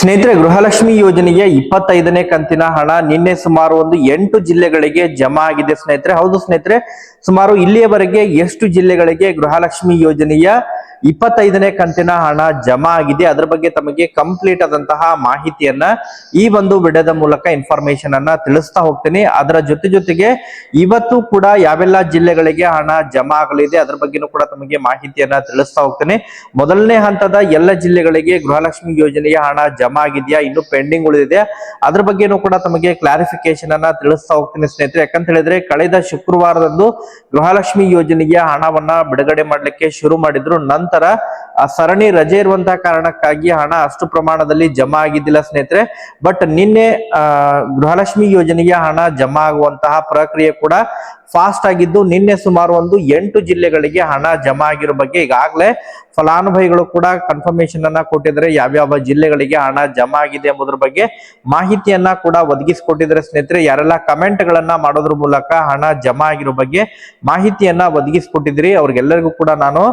ಸ್ನೇಹಿತರೆ, ಗೃಹಲಕ್ಷ್ಮಿ ಯೋಜನೆಯ ಇಪ್ಪತ್ತೈದನೇ ಕಂತಿನ ಹಣ ನಿನ್ನೆ ಸುಮಾರು ಒಂದು ಎಂಟು ಜಿಲ್ಲೆಗಳಿಗೆ ಜಮಾ ಆಗಿದೆ ಸ್ನೇಹಿತರೆ. ಹೌದು ಸ್ನೇಹಿತರೆ, ಸುಮಾರು ಇಲ್ಲಿಯವರೆಗೆ ಎಷ್ಟು ಜಿಲ್ಲೆಗಳಿಗೆ ಗೃಹಲಕ್ಷ್ಮಿ ಯೋಜನೆಯ ಇಪ್ಪತ್ತೈದನೇ ಕಂತಿನ ಹಣ ಜಮಾ ಆಗಿದೆ, ಅದರ ಬಗ್ಗೆ ತಮಗೆ ಕಂಪ್ಲೀಟ್ ಆದಂತಹ ಮಾಹಿತಿಯನ್ನ ಈ ಒಂದು ವಿಡಿಯೋದ ಮೂಲಕ ಇನ್ಫಾರ್ಮೇಶನ್ ಅನ್ನ ತಿಳಿಸ್ತಾ ಹೋಗ್ತೀನಿ. ಅದರ ಜೊತೆ ಜೊತೆಗೆ ಇವತ್ತು ಕೂಡ ಯಾವೆಲ್ಲ ಜಿಲ್ಲೆಗಳಿಗೆ ಹಣ ಜಮಾ ಆಗಲಿದೆ, ಅದರ ಬಗ್ಗೆನೂ ಕೂಡ ತಮಗೆ ಮಾಹಿತಿಯನ್ನ ತಿಳಿಸ್ತಾ ಹೋಗ್ತೀನಿ. ಮೊದಲನೇ ಹಂತದ ಎಲ್ಲ ಜಿಲ್ಲೆಗಳಿಗೆ ಗೃಹಲಕ್ಷ್ಮಿ ಯೋಜನೆಯ ಹಣ ಜಮಾ ಆಗಿದೆಯಾ? ಇನ್ನು ಪೆಂಡಿಂಗ್ ಉಳಿದಿದೆ. ಅದ್ರ ಬಗ್ಗೆನೂ ಕೂಡ ತಮಗೆ ಕ್ಲಾರಿಫಿಕೇಶನ್ ಅನ್ನ ತಿಳಿಸ್ತಾ ಹೋಗ್ತೀನಿ ಸ್ನೇಹಿತರೆ. ಯಾಕಂತ ಹೇಳಿದ್ರೆ ಕಳೆದ ಶುಕ್ರವಾರದಂದು ಗೃಹಲಕ್ಷ್ಮಿ ಯೋಜನೆಗೆ ಹಣವನ್ನ ಬಿಡುಗಡೆ ಮಾಡಲಿಕ್ಕೆ ಶುರು ಮಾಡಿದ್ರು. ನಂತರ ಸರಣಿ ರಜೆ ಇರುವಂತಹ ಕಾರಣಕ್ಕಾಗಿ ಹಣ ಅಷ್ಟು ಪ್ರಮಾಣದಲ್ಲಿ ಜಮಾ ಆಗಿದ್ದಿಲ್ಲ ಸ್ನೇಹಿತರೆ. ಬಟ್ ನಿನ್ನೆ ಗೃಹಲಕ್ಷ್ಮಿ ಯೋಜನೆಗೆ ಹಣ ಜಮಾ ಆಗುವಂತಹ ಪ್ರಕ್ರಿಯೆ ಕೂಡ ಫಾಸ್ಟ್ ಆಗಿದ್ದು, ನಿನ್ನೆ ಸುಮಾರು ಒಂದು ಎಂಟು ಜಿಲ್ಲೆಗಳಿಗೆ ಹಣ ಜಮಾ ಆಗಿರೋ ಬಗ್ಗೆ ಈಗಾಗಲೇ ಫಲಾನುಭವಿಗಳು ಕೂಡ ಕನ್ಫರ್ಮೇಶನ್ ಅನ್ನ ಕೊಟ್ಟಿದ್ದಾರೆ. ಯಾವ್ಯಾವ ಜಿಲ್ಲೆಗಳಿಗೆ ಹಣ ಜಮಾ ಆಗಿದೆ ಎಂಬುದ್ರ ಬಗ್ಗೆ ಮಾಹಿತಿಯನ್ನ ಕೂಡ ಒದಗಿಸಿಕೊಟ್ಟಿದ್ದಾರೆ ಸ್ನೇಹಿತರೆ. ಯಾರೆಲ್ಲ ಕಮೆಂಟ್ ಗಳನ್ನ ಮಾಡೋದ್ರ ಮೂಲಕ ಹಣ ಜಮಾ ಆಗಿರೋ ಬಗ್ಗೆ ಮಾಹಿತಿಯನ್ನ ಒದಗಿಸಿಕೊಟ್ಟಿದ್ರಿ ಅವ್ರಿಗೆಲ್ಲರಿಗೂ ಕೂಡ ನಾನು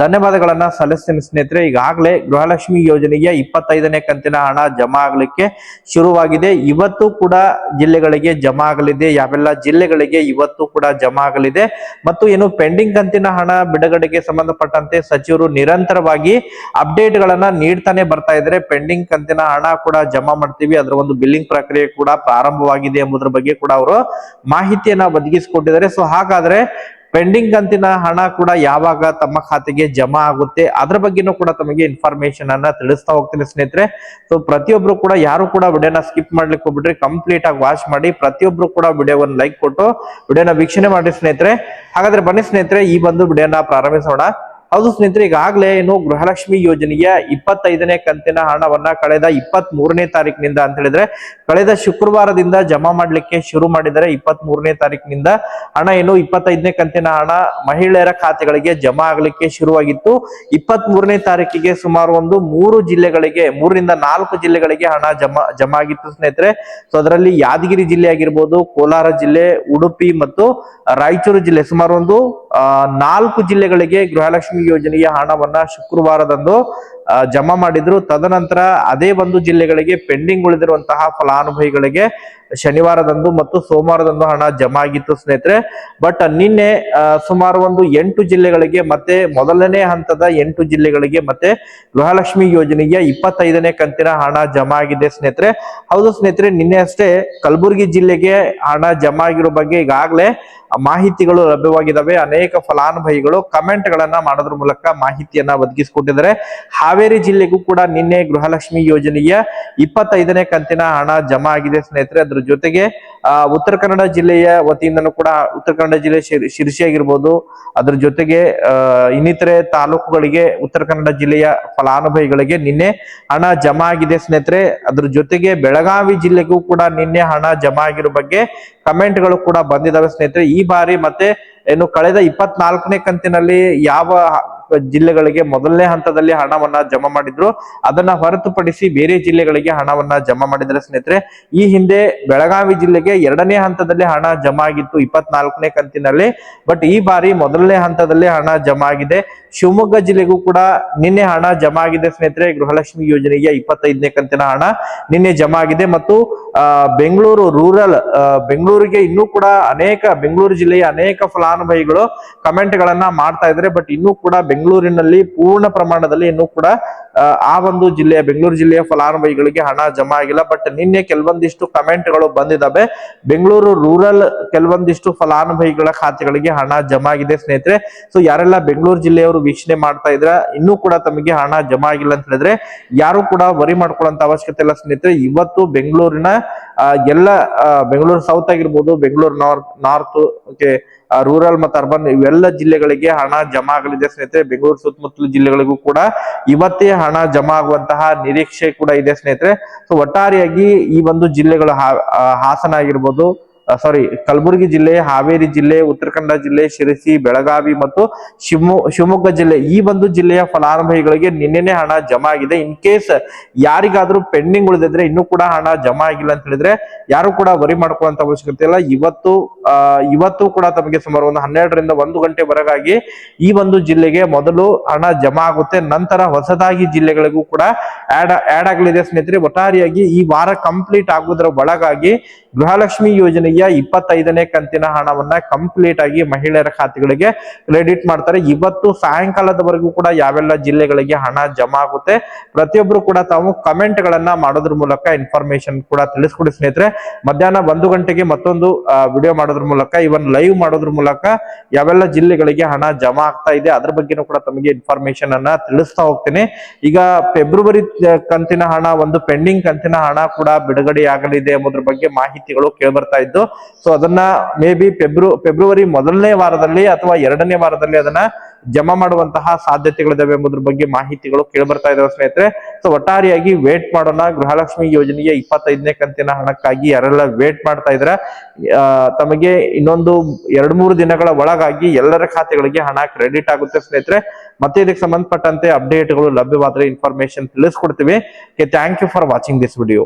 ಧನ್ಯವಾದಗಳನ್ನ ಸಲ್ಲಿಸ್ತೀನಿ ಸ್ನೇಹಿತರೆ. ಈಗಾಗಲೇ ಗೃಹಲಕ್ಷ್ಮಿ ಯೋಜನೆಗೆ ಇಪ್ಪತ್ತೈದನೇ ಕಂತಿನ ಹಣ ಜಮಾ ಆಗಲಿಕ್ಕೆ ಶುರುವಾಗಿದೆ. ಇವತ್ತು ಕೂಡ ಜಿಲ್ಲೆಗಳಿಗೆ ಜಮಾ ಆಗಲಿದೆ. ಯಾವೆಲ್ಲ ಜಿಲ್ಲೆಗಳಿಗೆ ಇವತ್ತು ಕೂಡ ಜಮಾ ಆಗಲಿದೆ. ಮತ್ತು ಏನು ಪೆಂಡಿಂಗ್ ಕಂತಿನ ಹಣ ಬಿಡುಗಡೆಗೆ ಸಂಬಂಧಪಟ್ಟಂತೆ ಸಚಿವರು ನಿರಂತರವಾಗಿ ಅಪ್ಡೇಟ್ ಗಳನ್ನ ನೀಡ್ತಾನೆ ಬರ್ತಾ ಇದ್ರೆ ಪೆಂಡಿಂಗ್ ಕಂತಿನ ಹಣ ಕೂಡ ಜಮಾ ಮಾಡ್ತೀವಿ. ಅದರ ಒಂದು ಬಿಲ್ಲಿಂಗ್ ಪ್ರಕ್ರಿಯೆ ಕೂಡ ಪ್ರಾರಂಭವಾಗಿದೆ ಎಂಬುದರ ಬಗ್ಗೆ ಕೂಡ ಅವರು ಮಾಹಿತಿಯನ್ನ ಒದಗಿಸಿಕೊಟ್ಟಿದ್ದಾರೆ. ಸೊ ಹಾಗಾದ್ರೆ ಪೆಂಡಿಂಗ್ ಕಂತಿನ ಹಣ ಕೂಡ ಯಾವಾಗ ತಮ್ಮ ಖಾತೆಗೆ ಜಮಾ ಆಗುತ್ತೆ? ಅದ್ರ ಬಗ್ಗೆನೂ ಕೂಡ ತಮಗೆ ಇನ್ಫಾರ್ಮೇಶನ್ ಅನ್ನ ತಿಳಿಸ್ತಾ ಹೋಗ್ತೀನಿ ಸ್ನೇಹಿತರೆ. ಸೊ ಪ್ರತಿಯೊಬ್ರು ಕೂಡ ಯಾರು ಕೂಡ ವಿಡಿಯೋನ ಸ್ಕಿಪ್ ಮಾಡ್ಲಿಕ್ಕೆ ಹೋಗ್ಬಿಟ್ರೆ ಕಂಪ್ಲೀಟ್ ಆಗಿ ವಾಚ್ ಮಾಡಿ ಪ್ರತಿಯೊಬ್ರು ಕೂಡ ವಿಡಿಯೋವನ್ನು ಲೈಕ್ ಕೊಟ್ಟು ವಿಡಿಯೋನ ವೀಕ್ಷಣೆ ಮಾಡಿ ಸ್ನೇಹಿತರೆ. ಹಾಗಾದ್ರೆ ಬನ್ನಿ ಸ್ನೇಹಿತರೆ, ಈ ಬಂದು ವಿಡಿಯೋನ ಪ್ರಾರಂಭಿಸೋಣ. ಹೌದು ಸ್ನೇಹಿತರೆ, ಈಗಾಗಲೇ ಏನು ಗೃಹಲಕ್ಷ್ಮಿ ಯೋಜನೆಯ ಇಪ್ಪತ್ತೈದನೇ ಕಂತಿನ ಹಣವನ್ನ ಕಳೆದ ಇಪ್ಪತ್ತ್ ಮೂರನೇ ತಾರೀಕಿನಿಂದ ಅಂತ ಹೇಳಿದ್ರೆ, ಕಳೆದ ಶುಕ್ರವಾರದಿಂದ ಜಮಾ ಮಾಡ್ಲಿಕ್ಕೆ ಶುರು ಮಾಡಿದರೆ ಇಪ್ಪತ್ತ್ ಮೂರನೇ ತಾರೀಕಿನಿಂದ ಹಣ ಏನು ಇಪ್ಪತ್ತೈದನೇ ಕಂತಿನ ಹಣ ಮಹಿಳೆಯರ ಖಾತೆಗಳಿಗೆ ಜಮಾ ಆಗ್ಲಿಕ್ಕೆ ಶುರುವಾಗಿತ್ತು. ಇಪ್ಪತ್ತ್ ಮೂರನೇ ತಾರೀಕಿಗೆ ಸುಮಾರು ಒಂದು ಮೂರು ಜಿಲ್ಲೆಗಳಿಗೆ, ಮೂರರಿಂದ ನಾಲ್ಕು ಜಿಲ್ಲೆಗಳಿಗೆ ಹಣ ಜಮಾ ಜಮಾ ಆಗಿತ್ತು ಸ್ನೇಹಿತರೆ. ಸೊ ಅದರಲ್ಲಿ ಯಾದಗಿರಿ ಜಿಲ್ಲೆ ಆಗಿರ್ಬೋದು, ಕೋಲಾರ ಜಿಲ್ಲೆ, ಉಡುಪಿ ಮತ್ತು ರಾಯಚೂರು ಜಿಲ್ಲೆ ಸುಮಾರು ಒಂದು ನಾಲ್ಕು ಜಿಲ್ಲೆಗಳಿಗೆ ಗೃಹಲಕ್ಷ್ಮಿ ಯೋಜನೆಯ ಹಣವನ್ನ ಶುಕ್ರವಾರದಂದು ಜಮಾ ಮಾಡಿದ್ರು. ತದನಂತರ ಅದೇ ಒಂದು ಜಿಲ್ಲೆಗಳಿಗೆ ಪೆಂಡಿಂಗ್ ಉಳಿದಿರುವಂತಹ ಫಲಾನುಭವಿಗಳಿಗೆ ಶನಿವಾರದಂದು ಮತ್ತು ಸೋಮವಾರದಂದು ಹಣ ಜಮಾ ಆಗಿತ್ತು ಸ್ನೇಹಿತರೆ. ಬಟ್ ನಿನ್ನೆ ಸುಮಾರು ಒಂದು ಎಂಟು ಜಿಲ್ಲೆಗಳಿಗೆ ಮತ್ತೆ ಮೊದಲನೇ ಹಂತದ ಎಂಟು ಜಿಲ್ಲೆಗಳಿಗೆ ಮತ್ತೆ ಗೃಹಲಕ್ಷ್ಮಿ ಯೋಜನೆಯ ಇಪ್ಪತ್ತೈದನೇ ಕಂತಿನ ಹಣ ಜಮಾ ಆಗಿದೆ ಸ್ನೇಹಿತರೆ. ಹೌದು ಸ್ನೇಹಿತರೆ, ನಿನ್ನೆ ಅಷ್ಟೇ ಕಲಬುರಗಿ ಜಿಲ್ಲೆಗೆ ಹಣ ಜಮಾ ಆಗಿರೋ ಬಗ್ಗೆ ಈಗಾಗಲೇ ಮಾಹಿತಿಗಳು ಲಭ್ಯವಾಗಿದ್ದಾವೆ. ಅನೇಕ ಫಲಾನುಭವಿಗಳು ಕಮೆಂಟ್ ಗಳನ್ನ ಮಾಡೋದ್ರ ಮೂಲಕ ಮಾಹಿತಿಯನ್ನ ಒದಗಿಸಿಕೊಟ್ಟಿದ್ದಾರೆ. ಹಾವೇರಿ ಜಿಲ್ಲೆಗೂ ಕೂಡ ನಿನ್ನೆ ಗೃಹಲಕ್ಷ್ಮಿ ಯೋಜನೆಯ ಇಪ್ಪತ್ತೈದನೇ ಕಂತಿನ ಹಣ ಜಮಾ ಆಗಿದೆ ಸ್ನೇಹಿತರೆ. ಅದ್ರ ಜೊತೆಗೆ ಆ, ಉತ್ತರ ಕನ್ನಡ ಜಿಲ್ಲೆಯ ವತಿಯಿಂದನೂ ಕೂಡ ಉತ್ತರ ಕನ್ನಡ ಜಿಲ್ಲೆ ಶಿರ್- ಶಿರ್ಸಿ ಆಗಿರ್ಬೋದು ಅದ್ರ ಜೊತೆಗೆ ಇನ್ನಿತರೆ ತಾಲೂಕುಗಳಿಗೆ ಉತ್ತರ ಕನ್ನಡ ಜಿಲ್ಲೆಯ ಫಲಾನುಭವಿಗಳಿಗೆ ನಿನ್ನೆ ಹಣ ಜಮಾ ಆಗಿದೆ ಸ್ನೇಹಿತರೆ. ಅದ್ರ ಜೊತೆಗೆ ಬೆಳಗಾವಿ ಜಿಲ್ಲೆಗೂ ಕೂಡ ನಿನ್ನೆ ಹಣ ಜಮಾ ಆಗಿರೋ ಬಗ್ಗೆ ಕಮೆಂಟ್ಗಳು ಕೂಡ ಬಂದಿದಾವೆ ಸ್ನೇಹಿತರೆ. ಈ ಬಾರಿ ಮತ್ತೆ ಏನು ಕಳೆದ ಇಪ್ಪತ್ನಾಲ್ಕನೇ ಕಂತಿನಲ್ಲಿ ಯಾವ ಜಿಲ್ಲೆಗಳಿಗೆ ಮೊದಲನೇ ಹಂತದಲ್ಲಿ ಹಣವನ್ನ ಜಮಾ ಮಾಡಿದ್ರು. ಅದನ್ನ ಹೊರತುಪಡಿಸಿ ಬೇರೆ ಜಿಲ್ಲೆಗಳಿಗೆ ಹಣವನ್ನ ಜಮಾ ಮಾಡಿದ್ರೆ ಸ್ನೇಹಿತರೆ. ಈ ಹಿಂದೆ ಬೆಳಗಾವಿ ಜಿಲ್ಲೆಗೆ ಎರಡನೇ ಹಂತದಲ್ಲಿ ಹಣ ಜಮಾ ಆಗಿತ್ತು ಇಪ್ಪತ್ನಾಲ್ಕನೇ ಕಂತಿನಲ್ಲಿ. ಬಟ್ ಈ ಬಾರಿ ಮೊದಲನೇ ಹಂತದಲ್ಲಿ ಹಣ ಜಮಾ ಆಗಿದೆ. ಶಿವಮೊಗ್ಗ ಜಿಲ್ಲೆಗೂ ಕೂಡ ನಿನ್ನೆ ಹಣ ಜಮಾ ಆಗಿದೆ ಸ್ನೇಹಿತರೆ. ಗೃಹಲಕ್ಷ್ಮಿ ಯೋಜನೆಗೆ ಇಪ್ಪತ್ತೈದನೇ ಕಂತಿನ ಹಣ ನಿನ್ನೆ ಜಮಾ ಆಗಿದೆ ಮತ್ತು ಬೆಂಗಳೂರು ರೂರಲ್ ಬೆಂಗಳೂರಿಗೆ ಇನ್ನೂ ಕೂಡ ಅನೇಕ, ಬೆಂಗಳೂರು ಜಿಲ್ಲೆಯ ಅನೇಕ ಫಲಾನುಭವಿಗಳು ಕಮೆಂಟ್ ಗಳನ್ನ ಮಾಡ್ತಾ ಇದ್ದಾರೆ. ಬಟ್ ಇನ್ನೂ ಕೂಡ ಬೆಂಗಳೂರಿನಲ್ಲಿ ಪೂರ್ಣ ಪ್ರಮಾಣದಲ್ಲಿ ಇನ್ನೂ ಕೂಡ ಆ, ಒಂದು ಜಿಲ್ಲೆಯ ಬೆಂಗಳೂರು ಜಿಲ್ಲೆಯ ಫಲಾನುಭವಿಗಳಿಗೆ ಹಣ ಜಮಾ ಆಗಿಲ್ಲ. ಬಟ್ ನಿನ್ನೆ ಕೆಲವೊಂದಿಷ್ಟು ಕಮೆಂಟ್ಗಳು ಬಂದಿದ್ದಾವೆ. ಬೆಂಗಳೂರು ರೂರಲ್ ಕೆಲವೊಂದಿಷ್ಟು ಫಲಾನುಭವಿಗಳ ಖಾತೆಗಳಿಗೆ ಹಣ ಜಮಾ ಆಗಿದೆ ಸ್ನೇಹಿತರೆ. ಸೊ ಯಾರೆಲ್ಲ ಬೆಂಗಳೂರು ಜಿಲ್ಲೆಯವರು ವೀಕ್ಷಣೆ ಮಾಡ್ತಾ ಇದ್ರ ಇನ್ನೂ ಕೂಡ ತಮಗೆ ಹಣ ಜಮಾ ಆಗಿಲ್ಲ ಅಂತ ಹೇಳಿದ್ರೆ ಯಾರು ಕೂಡ ವರಿ ಮಾಡ್ಕೊಳ್ಳೋಂತ ಅವಶ್ಯಕತೆ ಇಲ್ಲ ಸ್ನೇಹಿತರೆ. ಇವತ್ತು ಬೆಂಗಳೂರಿನ ಎಲ್ಲ ಬೆಂಗಳೂರು ಸೌತ್ ಆಗಿರ್ಬೋದು Bengaluru north north okay rural ಮತ್ತು ಅರ್ಬನ್ ಇವೆಲ್ಲ ಜಿಲ್ಲೆಗಳಿಗೆ ಹಣ ಜಮಾ ಆಗಲಿದೆ ಸ್ನೇಹಿತರೆ. ಬೆಂಗಳೂರು ಸುತ್ತಮುತ್ತಲ ಜಿಲ್ಲೆಗಳಿಗೂ ಕೂಡ ಇವತ್ತೇ ಹಣ ಜಮಾ ಆಗುವಂತಹ ನಿರೀಕ್ಷೆ ಕೂಡ ಇದೆ ಸ್ನೇಹಿತರೆ. ಸೊ ಒಟ್ಟಾರೆಯಾಗಿ ಈ ಒಂದು ಜಿಲ್ಲೆಗಳು ಹಾಸನ ಆಗಿರ್ಬೋದು ಸಾರಿ ಕಲಬುರಗಿ ಜಿಲ್ಲೆ, ಹಾವೇರಿ ಜಿಲ್ಲೆ ಉತ್ತರ ಕನ್ನಡ ಜಿಲ್ಲೆ, ಶಿರಸಿ, ಬೆಳಗಾವಿ ಮತ್ತು ಶಿವಮೊ, ಶಿವಮೊಗ್ಗ ಜಿಲ್ಲೆ. ಈ ಒಂದು ಜಿಲ್ಲೆಯ ಫಲಾನುಭವಿಗಳಿಗೆ ನಿನ್ನೆನೆ ಹಣ ಜಮಾ ಆಗಿದೆ. ಇನ್ ಕೇಸ್ ಯಾರಿಗಾದ್ರೂ ಪೆಂಡಿಂಗ್ ಉಳಿದಿದ್ರೆ ಇನ್ನೂ ಕೂಡ ಹಣ ಜಮಾ ಆಗಿಲ್ಲ ಅಂತ ಹೇಳಿದ್ರೆ ಯಾರು ಕೂಡ ವರಿ ಮಾಡ್ಕೊಳ್ಳುವಂತ ಅವಶ್ಯಕತೆ ಇಲ್ಲ. ಇವತ್ತು ಇವತ್ತು ಕೂಡ ತಮಗೆ ಸುಮಾರು ಒಂದು ಹನ್ನೆರಡರಿಂದ ಒಂದು ಗಂಟೆ ಬರಗಾಗಿ ಈ ಒಂದು ಜಿಲ್ಲೆಗೆ ಮೊದಲು ಹಣ ಜಮಾ ಆಗುತ್ತೆ. ನಂತರ ಹೊಸದಾಗಿ ಜಿಲ್ಲೆಗಳಿಗೂ ಕೂಡ ಆಡ್ ಆಡ್ ಆಗಲಿದೆ ಸ್ನೇಹಿತರೆ. ಒಟ್ಟಾರೆಯಾಗಿ ಈ ವಾರ ಕಂಪ್ಲೀಟ್ ಆಗುವುದರ ಒಳಗಾಗಿ ಗೃಹಲಕ್ಷ್ಮಿ ಯೋಜನೆಯ ಇಪ್ಪತ್ತೈದನೇ ಕಂತಿನ ಹಣವನ್ನ ಕಂಪ್ಲೀಟ್ ಆಗಿ ಮಹಿಳೆಯರ ಖಾತೆಗಳಿಗೆ ಕ್ರೆಡಿಟ್ ಮಾಡ್ತಾರೆ. ಇವತ್ತು ಸಾಯಂಕಾಲದವರೆಗೂ ಕೂಡ ಯಾವೆಲ್ಲ ಜಿಲ್ಲೆಗಳಿಗೆ ಹಣ ಜಮಾ ಆಗುತ್ತೆ ಪ್ರತಿಯೊಬ್ರು ಕೂಡ ತಾವು ಕಮೆಂಟ್ ಗಳನ್ನ ಮಾಡೋದ್ರ ಮೂಲಕ ಇನ್ಫಾರ್ಮೇಶನ್ ಕೂಡ ತಿಳಿಸ್ಕೊಡಿ ಸ್ನೇಹಿತರೆ. ಮಧ್ಯಾಹ್ನ ಒಂದು ಗಂಟೆಗೆ ಮತ್ತೊಂದು ವಿಡಿಯೋ ಮಾಡೋದ್ರ ಮೂಲಕ ಇವನ್ ಲೈವ್ ಮಾಡೋದ್ರ ಮೂಲಕ ಯಾವೆಲ್ಲ ಜಿಲ್ಲೆಗಳಿಗೆ ಹಣ ಜಮಾ ಆಗ್ತಾ ಇದೆ ಅದ್ರ ಬಗ್ಗೆನೂ ಕೂಡ ತಮಗೆ ಇನ್ಫಾರ್ಮೇಶನ್ ಅನ್ನ ತಿಳಿಸ್ತಾ ಹೋಗ್ತೀನಿ. ಈಗ ಫೆಬ್ರವರಿ ಕಂತಿನ ಹಣ, ಒಂದು ಪೆಂಡಿಂಗ್ ಕಂತಿನ ಹಣ ಕೂಡ ಬಿಡುಗಡೆ ಆಗಲಿದೆ ಎಂಬುದ್ರ ಬಗ್ಗೆ ಮಾಹಿತಿಗಳು ಕೇಳಿ ಬರ್ತಾ ಇದ್ದು ಸೊ ಅದನ್ನ ಮೇ ಬಿ ಫೆಬ್ರು ಫೆಬ್ರವರಿ ಮೊದಲನೇ ವಾರದಲ್ಲಿ ಅಥವಾ ಎರಡನೇ ವಾರದಲ್ಲಿ ಅದನ್ನ ಜಮಾ ಮಾಡುವಂತಹ ಸಾಧ್ಯತೆಗಳಿದಾವೆ ಎಂಬುದ್ರ ಬಗ್ಗೆ ಮಾಹಿತಿಗಳು ಕೇಳ್ಬರ್ತಾ ಇದಾವೆ ಸ್ನೇಹಿತರೆ. ಸೊ ಒಟ್ಟಾರೆಯಾಗಿ ವೇಟ್ ಮಾಡೋಣ. ಗೃಹಲಕ್ಷ್ಮಿ ಯೋಜನೆಯ ಇಪ್ಪತ್ತೈದನೇ ಕಂತಿನ ಹಣಕ್ಕಾಗಿ ಯಾರೆಲ್ಲ ವೇಟ್ ಮಾಡ್ತಾ ಇದ್ರ ತಮಗೆ ಇನ್ನೊಂದು ಎರಡ್ ಮೂರು ದಿನಗಳ ಒಳಗಾಗಿ ಎಲ್ಲರ ಖಾತೆಗಳಿಗೆ ಹಣ ಕ್ರೆಡಿಟ್ ಆಗುತ್ತೆ ಸ್ನೇಹಿತರೆ. ಮತ್ತೆ ಇದಕ್ಕೆ ಸಂಬಂಧಪಟ್ಟಂತೆ ಅಪ್ಡೇಟ್ಗಳು ಲಭ್ಯವಾದ್ರೆ information ತಿಳಿಸ್ಕೊಡ್ತೀವಿ. Thank you for watching this video